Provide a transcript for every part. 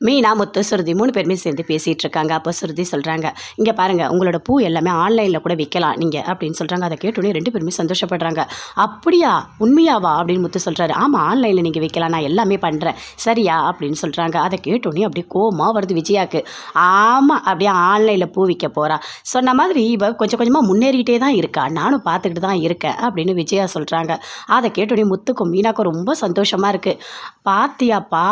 மீனா முத்து சுருதி மூணு பேருமே சேர்ந்து பேசிகிட்டு இருக்காங்க. அப்போ சுருதி சொல்கிறாங்க இங்கே பாருங்கள் உங்களோட பூ எல்லாமே ஆன்லைனில் கூட விற்கலாம் நீங்கள் அப்படின்னு சொல்கிறாங்க அதை கேட்டோன்னே ரெண்டு பேருமே சந்தோஷப்படுறாங்க. அப்படியா? உண்மையாவா? அப்படின்னு முத்து சொல்கிறாரு ஆமாம் ஆன்லைனில் நீங்கள் விற்கலாம் நான் எல்லாமே பண்ணுறேன் சரியா? அப்படின்னு சொல்கிறாங்க அதை கேட்டோன்னே அப்படியே கோமா வருது விஜயாக்கு. ஆமாம் அப்படியே ஆன்லைனில் பூ விற்க போகிறா சொன்ன மாதிரி இவ கொஞ்சம் கொஞ்சமாக முன்னேறிக்கிட்டே தான் இருக்கா. நானும் பார்த்துக்கிட்டு தான் இருக்கேன் அப்படின்னு விஜயா சொல்கிறாங்க அதை கேட்டோன்னே முத்துக்கும் மீனாக்கும் ரொம்ப சந்தோஷமாக இருக்குது பார்த்தியாப்பா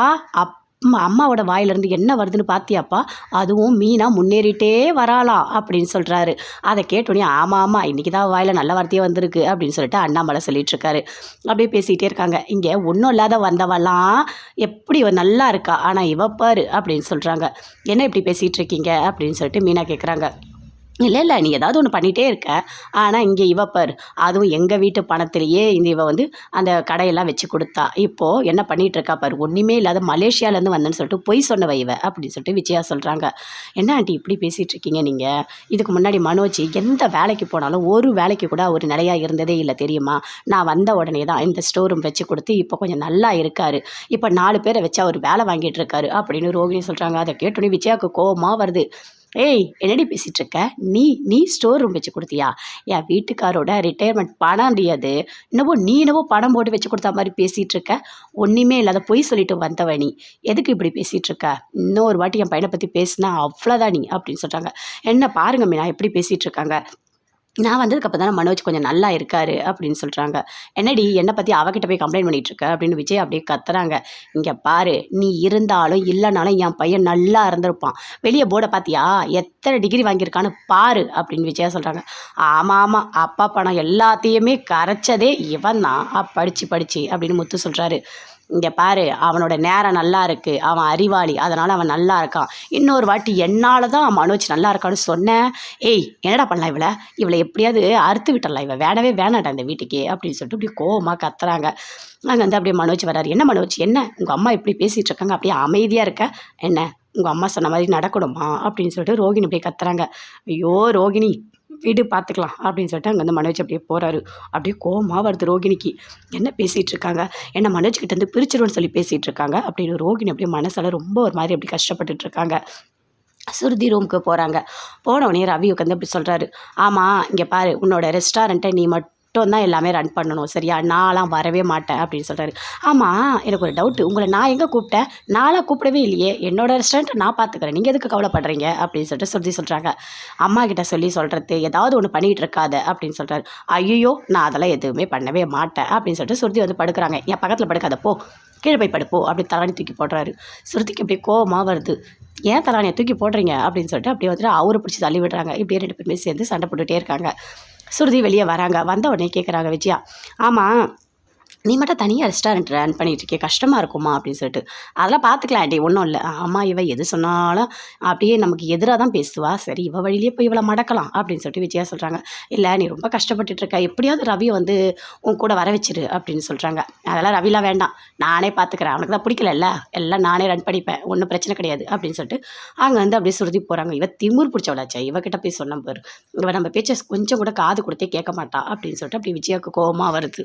அப் அம்மாவோட வாயிலிருந்து என்ன வருதுன்னு பார்த்தியாப்பா அதுவும் மீனாக முன்னேறிட்டே வராளாம் அப்படின்னு சொல்கிறாரு அதை கேட்டோடனே ஆமாம் ஆமாம் இன்றைக்கி தான் வாயில் நல்ல வார்த்தையே வந்திருக்கு அப்படின்னு சொல்லிட்டு அண்ணாமலை சொல்லிகிட்ருக்காரு அப்படியே பேசிகிட்டே இருக்காங்க. இங்கே ஒன்றும் இல்லாத வந்தவெல்லாம் எப்படி நல்லா இருக்கா? ஆனால் இவ பாரு அப்படின்னு சொல்கிறாங்க என்ன இப்படி பேசிகிட்டு இருக்கீங்க? அப்படின்னு சொல்லிட்டு மீனா கேட்குறாங்க இல்லை இல்லை நீ ஏதாவது ஒன்று பண்ணிகிட்டே இருக்க. ஆனால் இங்கே இவ பார். அதுவும் எங்கள் வீட்டு பணத்திலேயே இந்த இவ வந்து அந்த கடையெல்லாம் வச்சு கொடுத்தா. இப்போது என்ன பண்ணிகிட்டு இருக்கா பார். ஒன்றுமே இல்லாத மலேசியாவிலேருந்து வந்தேன்னு சொல்லிட்டு பொய் சொன்னவ இவ அப்படின்னு சொல்லிட்டு விஜயா சொல்கிறாங்க என்ன ஆண்டி இப்படி பேசிகிட்டு இருக்கீங்க நீங்கள் இதுக்கு முன்னாடி மனோஜ் எந்த வேலைக்கு போனாலும் ஒரு வேலைக்கு கூட ஒரு நிலையாக இருந்ததே இல்லை தெரியுமா? நான் வந்த உடனே தான் இந்த ஸ்டோர் ரூம் வச்சு கொடுத்து இப்போ கொஞ்சம் நல்லா இருக்கார். இப்போ நாலு பேரை வச்சு அவர் வேலை வாங்கிட்டு இருக்காரு அப்படின்னு ரோகிணி சொல்கிறாங்க அதை கேட்டோன்னே விஜயாவுக்கு கோபமாக வருது. ஏய் என்னடி பேசிகிட்டு இருக்க நீ நீ ஸ்டோர் ரூம் வச்சு கொடுத்தியா? என் வீட்டுக்காரோட ரிட்டையர்மெண்ட் பணம் முடியாது என்னவோ நீ என்னவோ பணம் போட்டு வச்சு கொடுத்த மாதிரி பேசிகிட்டு இருக்க ஒன்றுமே இல்லாத பொய் சொல்லிட்டு வந்தவ நீ. எதுக்கு இப்படி பேசிகிட்டு இருக்க இன்னொரு வாட்டி என் பையனை பற்றி பேசினா அவ்வளோதான் நீ அப்படின்னு சொல்கிறாங்க என்ன பாருங்க மீனா எப்படி பேசிகிட்டு இருக்காங்க நான் வந்ததுக்கு அப்போ தானே மனோஜ் கொஞ்சம் நல்லா இருக்காரு அப்படின்னு சொல்கிறாங்க என்னடி என்னை பற்றி அவகிட்ட போய் கம்ப்ளைண்ட் பண்ணிகிட்டு இருக்க? அப்படின்னு விஜய் அப்படியே கத்துறாங்க. இங்கே பாரு நீ இருந்தாலும் இல்லைனாலும் என் பையன் நல்லா இருந்திருப்பான். வெளியே போர்டை பார்த்தியா எத்தனை டிகிரி வாங்கியிருக்கான்னு பாரு அப்படின்னு விஜயா சொல்கிறாங்க ஆமாம் ஆமாம் அப்பா பணம் எல்லாத்தையுமே கரைச்சதே இவன் தான் படித்து படித்து அப்படின்னு முத்து சொல்கிறாரு இங்கே பாரு அவனோட நேரம் நல்லா இருக்குது அவன் அறிவாளி அதனால் அவன் நல்லா இருக்கான். இன்னொரு வாட்டி என்னால் தான் மனோஜ் நல்லா இருக்கான்னு சொன்னேன். ஏய் என்னடா பண்ணலாம் இவளை? இவளை எப்படியாவது அறுத்து விட்டுடலாம். இவன் வேணவே வேணாடா இந்த வீட்டுக்கு அப்படின்னு சொல்லிட்டு இப்படி கோவமாக கத்துறாங்க. அங்கே வந்து அப்படியே மனோஜ் வராரு என்ன மனோஜ் என்ன? உங்கள் அம்மா இப்படி பேசிகிட்டு இருக்காங்க அப்படியே அமைதியாக இருக்க? என்ன? உங்கள் அம்மா சொன்ன மாதிரி நடக்கணுமா? அப்படின்னு சொல்லிட்டு ரோகிணி அப்படியே கத்துறாங்க. ஐயோ ரோகிணி வீடு பார்த்துக்கலாம் அப்படின்னு சொல்லிட்டு அங்கே வந்து மனோஜ் அப்படியே போகிறாரு அப்படியே கோவமாக வருது ரோகிணிக்கு. என்ன பேசிகிட்டு இருக்காங்க? என்ன மனோஜ் கிட்டேருந்து பிரிச்சிருவோன்னு சொல்லி பேசிகிட்டு இருக்காங்க? அப்படின்னு ரோகிணி அப்படியே மனசால் ரொம்ப ஒரு மாதிரி அப்படி கஷ்டப்பட்டுட்டு இருக்காங்க. சுருதி ரூமுக்கு போகிறாங்க போன உடனே ரவி உட்காந்து அப்படி சொல்கிறாரு ஆமாம் இங்கே பாரு உன்னோட ரெஸ்டாரண்ட்டை நீ மட்டும் மட்டும் தான் எல்லாமே ரன் பண்ணணும். சரியா? நான்லாம் வரவே மாட்டேன் அப்படின்னு சொல்கிறாரு ஆமாம் எனக்கு ஒரு டவுட்டு உங்களை நான் எங்கே கூப்பிட்டேன்? நான்லாம் கூப்பிடவே இல்லையே. என்னோடய ரெஸ்டாரண்ட்டை நான் பார்த்துக்கிறேன் நீங்கள் எதுக்கு கவலைப்படுறீங்க? அப்படின்னு சொல்லிட்டு சொல்லி சொல்கிறாங்க அம்மா கிட்ட சொல்லி சொல்கிறது ஏதாவது ஒன்று பண்ணிகிட்டு இருக்காத அப்படின்னு சொல்கிறாரு ஐயோ நான் அதெல்லாம் எதுவுமே பண்ணவே மாட்டேன் அப்படின்னு சொல்லிட்டு சுருதி வந்து படுக்கிறாங்க. என் பக்கத்தில் படுக்காத போ. கீழே போய் படுப்போ அப்படி தலாணி தூக்கி போடுறாரு. சுருதிக்கு அப்படியே கோபமாக வருது. ஏன் தலானியை தூக்கி போடுறீங்க? அப்படின்னு சொல்லிட்டு அப்படியே வந்துட்டு அவரை பிடிச்சி தள்ளி விடுறாங்க. இப்படியே ரெண்டு பேருமே சேர்ந்து சண்டை போட்டுகிட்டே இருக்காங்க. சுருதி வெளியே வராங்க. வந்த உடனே கேட்குறாங்க விஜயா. ஆமாம் நீ மட்டும் தனியாக ரெஸ்டாரண்ட் ரன் பண்ணிகிட்ருக்கே கஷ்டமாக இருக்குமா அப்படின்னு சொல்லிட்டு. அதெல்லாம் பார்த்துக்கலாம் ஆண்டி ஒன்றும் இல்லை. அம்மா இவ எது சொன்னாலும் அப்படியே நமக்கு எதிராக தான் பேசுவா. சரி இவ வழியிலே போய் இவளை மடக்கலாம் அப்படின்னு சொல்லிட்டு விஜயா சொல்கிறாங்க இல்லை நீ ரொம்ப கஷ்டப்பட்டுட்ருக்க எப்படியாவது ரவி வந்து உன் கூட வர வச்சிரு அப்படின்னு சொல்கிறாங்க அதெல்லாம் ரவிலாம் வேண்டாம். நானே பார்த்துக்கிறேன் அவனுக்கு தான் பிடிக்கல எல்லாம் நானே ரன் பண்ணிப்பேன். ஒன்றும் பிரச்சனை கிடையாது அப்படின்னு சொல்லிட்டு அங்கே வந்து அப்படியே சுருதி போகிறாங்க இவ திமுர் பிடிச்சவளாச்சா. இவகிட்ட போய் சொன்ன பாரு. இவ நம்ம பேச்சை கொஞ்சம் கூட காது கொடுத்தே கேட்க மாட்டா அப்படின்னு சொல்லிட்டு அப்படி விஜயாவுக்கு கோபமாக வருது.